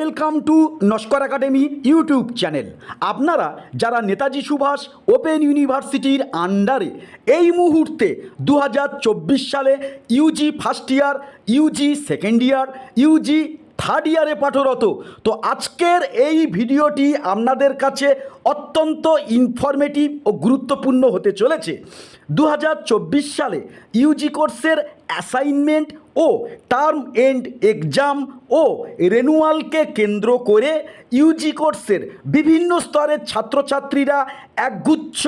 Welcome to Naskar academy YouTube channel আপনারা যারা Netaji Subhash open ইউনিভার্সিটির আন্ডারে এই মুহূর্তে দু হাজার চব্বিশ সালে UG first year UG second year UG third ইয়ারে পাঠরত। তো আজকের এই ভিডিওটি আপনাদের কাছে অত্যন্ত ইনফরমেটিভ ও গুরুত্বপূর্ণ হতে চলেছে। দু হাজার চব্বিশ সালে ইউজি কোর্সের অ্যাসাইনমেন্ট ও টার্ম এন্ড এক্সাম ও রেনুয়ালকে কেন্দ্র করে ইউজি কোর্সের বিভিন্ন স্তরের ছাত্রছাত্রীরা একগুচ্ছ,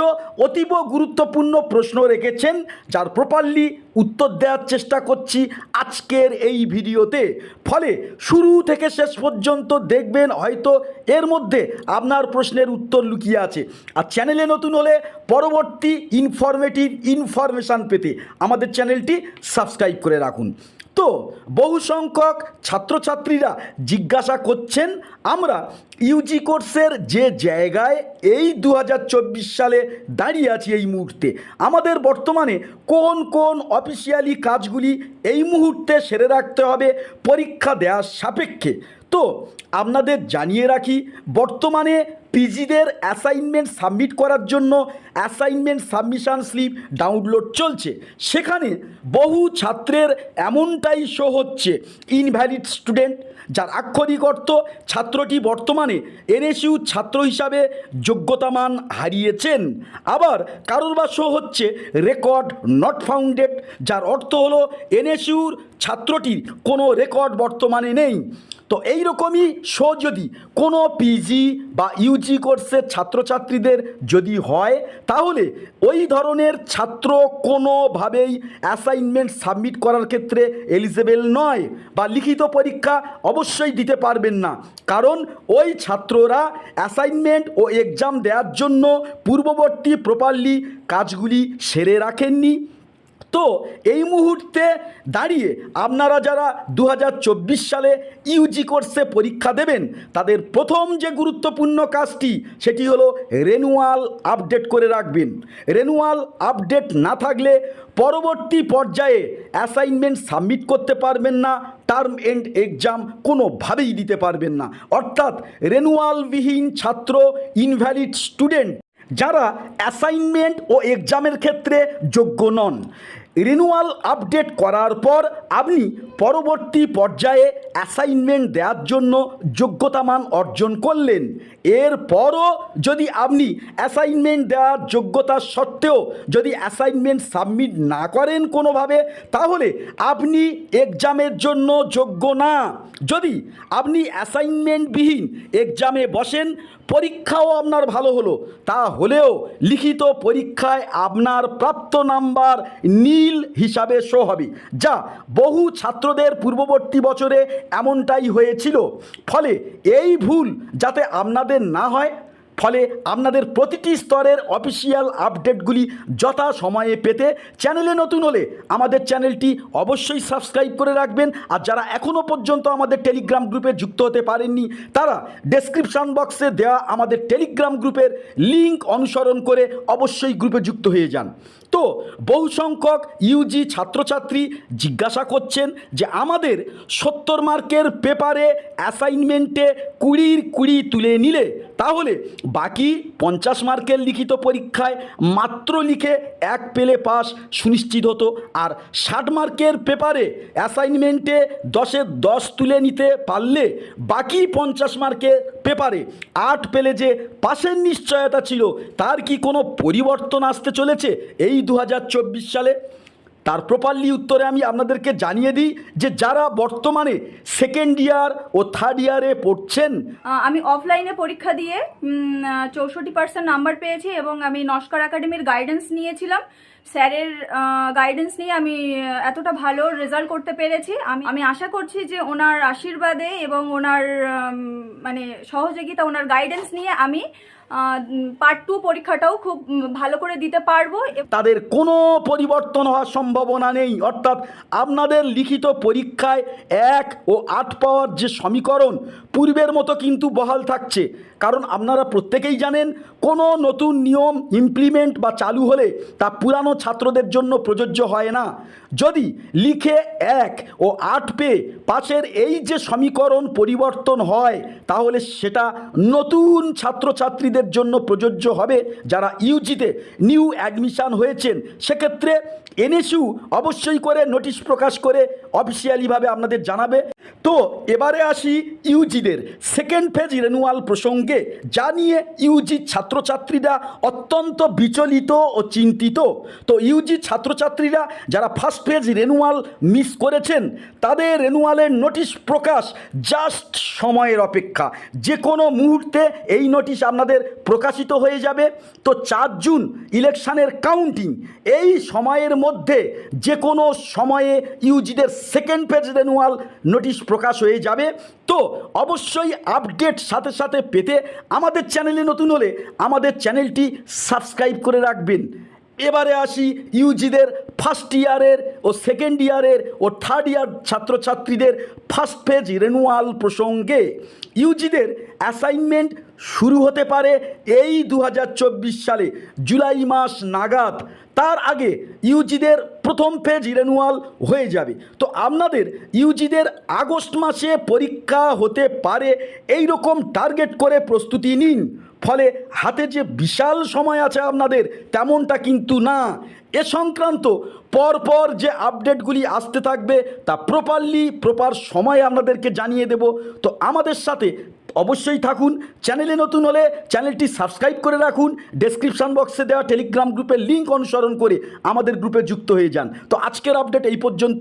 অতীব গুরুত্বপূর্ণ প্রশ্ন রেখেছেন, যার প্রপারলি উত্তর দেওয়ার চেষ্টা করছি আজকের এই ভিডিওতে। ফলে শুরু থেকে শেষ পর্যন্ত দেখবেন হয়তো এর মধ্যে আপনার প্রশ্নের উত্তর লুকিয়ে আছে। আর চ্যানেলে নতুন হলে পরবর্তী ইনফরমেটিভ ইনফরমেশান পেতে আমাদের চ্যানেলটি সাবস্ক্রাইব করে রাখুন। তো বহু সংখ্যক ছাত্রছাত্রীরা জিজ্ঞাসা করছেন, আমরা ইউজি কোর্সের যে জায়গায় এই দু হাজার চব্বিশ সালে দাঁড়িয়ে আছি এই মুহূর্তে, আমাদের বর্তমানে কোন কোন অফিসিয়ালি কাজগুলি এই মুহূর্তে সেরে রাখতে হবে, পরীক্ষা দেওয়ার সাপেক্ষে? তো আপনাদের জানিয়ে রাখি, বর্তমানে পিজিদের অ্যাসাইনমেন্ট সাবমিট করার জন্য অ্যাসাইনমেন্ট সাবমিশন স্লিপ ডাউনলোড চলছে। সেখানে বহু ছাত্রের এমনটাই শো হচ্ছে ইনভ্যালিড স্টুডেন্ট যার আক্ষরিক অর্থ ছাত্রটি বর্তমানে এনএসইউ ছাত্র হিসাবে যোগ্যতামান হারিয়েছেন। আবার কারোর বা শো হচ্ছে রেকর্ড নট ফাউন্ডেড যার অর্থ হলো এনএসইউর ছাত্রটির কোনো রেকর্ড বর্তমানে নেই। তো এই রকমই শো যদি কোনো পিজি বা ইউজি কোর্সের ছাত্রছাত্রীদের যদি হয়, তাহলে ওই ধরনের ছাত্র কোনোভাবেই অ্যাসাইনমেন্ট সাবমিট করার ক্ষেত্রে এলিজেবেল নয় বা লিখিত পরীক্ষা অবশ্যই দিতে পারবেন না। কারণ ওই ছাত্ররা অ্যাসাইনমেন্ট ও এক্সাম দেওয়ার জন্য পূর্ববর্তী প্রপারলি কাজগুলি সেরে রাখেননি। তো এই মুহূর্তে দাঁড়িয়ে আপনারা যারা দু হাজার চব্বিশ সালে ইউজি কোর্সে পরীক্ষা দেবেন, তাদের প্রথম যে গুরুত্বপূর্ণ কাজটি সেটি হলো রেনুয়াল আপডেট করে রাখবেন। রেনুয়াল আপডেট না থাকলে পরবর্তী পর্যায়ে অ্যাসাইনমেন্ট সাবমিট করতে পারবেন না, টার্ম এন্ড এক্সাম কোনোভাবেই দিতে পারবেন না। অর্থাৎ রেনুয়ালবিহীন ছাত্র ইনভ্যালিড স্টুডেন্ট যারা অ্যাসাইনমেন্ট ও এক্সামের ক্ষেত্রে যোগ্য নন রিনুয়াল আপডেট করার পর আপনি পরবর্তী পর্যায়ে অ্যাসাইনমেন্ট দেওয়ার জন্য যোগ্যতামান অর্জন করলেন। এরপরও যদি আপনি অ্যাসাইনমেন্ট দেওয়ার যোগ্যতা সত্ত্বেও যদি অ্যাসাইনমেন্ট সাবমিট না করেন কোনোভাবে, তাহলে আপনি এক্সামের জন্য যোগ্য না। যদি আপনি অ্যাসাইনমেন্টবিহীন এক্সামে বসেন, পরীক্ষাও আপনার ভালো হলো। তা হলেও লিখিত পরীক্ষায় আপনার প্রাপ্ত নাম্বার নীল হিসাবে শো হবে। যা বহু ছাত্রদের পূর্ববর্তী বছরে এমনটাই হয়েছিল। ফলে এই ভুল যাতে আপনাদের না হয় ফলে আপনাদের প্রতিটি স্তরের অফিসিয়াল আপডেটগুলি যথা সময়ে পেতে চ্যানেলে নতুন হলে আমাদের চ্যানেলটি অবশ্যই সাবস্ক্রাইব করে রাখবেন। আর যারা এখনও পর্যন্ত আমাদের টেলিগ্রাম গ্রুপে যুক্ত হতে পারেননি, তারা ডেসক্রিপশন বক্সে দেওয়া আমাদের টেলিগ্রাম গ্রুপের লিঙ্ক অনুসরণ করে অবশ্যই গ্রুপে যুক্ত হয়ে যান। তো বহু সংখ্যক ইউজি ছাত্রছাত্রী জিজ্ঞাসা করছেন যে আমাদের সত্তর মার্কের পেপারে অ্যাসাইনমেন্টে কুড়ির কুড়ি তুলে নিলে তাহলে বাকি পঞ্চাশ মার্কের লিখিত পরীক্ষায় মাত্র লিখে এক পেলে পাস সুনিশ্চিত হতো। আর ষাট মার্কের পেপারে অ্যাসাইনমেন্টে দশে দশ তুলে নিতে পারলে বাকি পঞ্চাশ মার্কের পেপারে আট পেলে যে পাশের নিশ্চয়তা ছিল, তার কি কোনো পরিবর্তন আসতে চলেছে এই দু হাজার চব্বিশ সালে? তার প্রপারলি উত্তরে আমি আপনাদেরকে জানিয়ে দিই যে যারা বর্তমানে সেকেন্ড ইয়ার ও থার্ড ইয়ারে পড়ছেন আমি অফলাইনে পরীক্ষা দিয়ে চৌষট্টি পার্সেন্ট নাম্বার পেয়েছি এবং আমি নস্কর একাডেমির গাইডেন্স নিয়েছিলাম। স্যারের গাইডেন্স নিয়ে আমি এতটা ভালো রেজাল্ট করতে পেরেছি। আমি আমি আশা করছি যে ওনার আশীর্বাদে এবং ওনার মানে সহযোগিতা, ওনার গাইডেন্স নিয়ে আমি পার্ট টু পরীক্ষাটাও খুব ভালো করে দিতে পারব। তাদের কোনো পরিবর্তন হওয়ার সম্ভাবনা নেই। অর্থাৎ আপনাদের লিখিত পরীক্ষায় এক ও আট পাওয়ার যে সমীকরণ, পূর্বের মতো কিন্তু বহাল থাকছে। কারণ আপনারা প্রত্যেকেই জানেন, কোনো নতুন নিয়ম ইমপ্লিমেন্ট বা চালু হলে তা পুরানো ছাত্রদের জন্য প্রযোজ্য হয় না। যদি লিখে এক ও আট পেয়ে পাশের এই যে সমীকরণ পরিবর্তন হয়, তাহলে সেটা নতুন ছাত্রছাত্রীদের জন্য প্রযোজ্য হবে। যারা ইউজিতে নিউ অ্যাডমিশান হয়েছেন, সেক্ষেত্রে এনএসইউ অবশ্যই করে নোটিশ প্রকাশ করে অফিসিয়ালিভাবে আপনাদের জানাবে। তো এবারে আসি ইউজিদের। সেকেন্ড ফেজ রেনুয়াল প্রসঙ্গে যা নিয়ে ইউজি ছাত্রছাত্রীরা অত্যন্ত বিচলিত ও চিন্তিত। তো ইউজি ছাত্রছাত্রীরা যারা ফার্স্ট পেজ রেনুয়াল মিস করেছেন, তাদের রেনুয়ালের নোটিশ প্রকাশ জাস্ট সময়ের অপেক্ষা। যে কোনো মুহূর্তে এই নোটিশ আপনাদের প্রকাশিত হয়ে যাবে। তো চার জুন ইলেকশানের কাউন্টিং এই সময়ের মধ্যে যে কোনো সময়ে ইউজিদের সেকেন্ড পেজ রেনুয়াল নোটিশ প্রকাশ হয়ে যাবে। তো অবশ্যই আপডেট সাথে সাথে পেতে আমাদের চ্যানেলে নতুন হলে আমাদের চ্যানেলটি সাবস্ক্রাইব করে রাখবেন। এবারে আসি ইউজিদের ফার্স্ট ইয়ারের ও সেকেন্ড ইয়ারের ও থার্ড ইয়ার ছাত্রছাত্রীদের ফার্স্ট পেজ রেনুয়াল প্রসঙ্গে। ইউজিদের অ্যাসাইনমেন্ট শুরু হতে পারে এই দু হাজার চব্বিশ সালে, জুলাই মাস নাগাদ। তার আগে ইউজিদের প্রথম ফেজ রেনুয়াল হয়ে যাবে। তো আপনাদের ইউজিদের আগস্ট মাসে পরীক্ষা হতে পারে এই রকম টার্গেট করে প্রস্তুতি নিন। ফলে হাতে যে বিশাল সময় আছে আপনাদের, তেমনটা কিন্তু না। এ সংক্রান্ত পরপর যে আপডেটগুলি আসতে থাকবে, তা প্রপারলি প্রপার সময় আপনাদেরকে জানিয়ে দেব। তো আমাদের সাথে অবশ্যই থাকুন। চ্যানেলে নতুন হলে চ্যানেলটি সাবস্ক্রাইব করে রাখুন। ডেসক্রিপশান বক্সে দেওয়া টেলিগ্রাম গ্রুপের লিঙ্ক অনুসরণ করে আমাদের গ্রুপে যুক্ত হয়ে যান। তো আজকের আপডেট এই পর্যন্ত।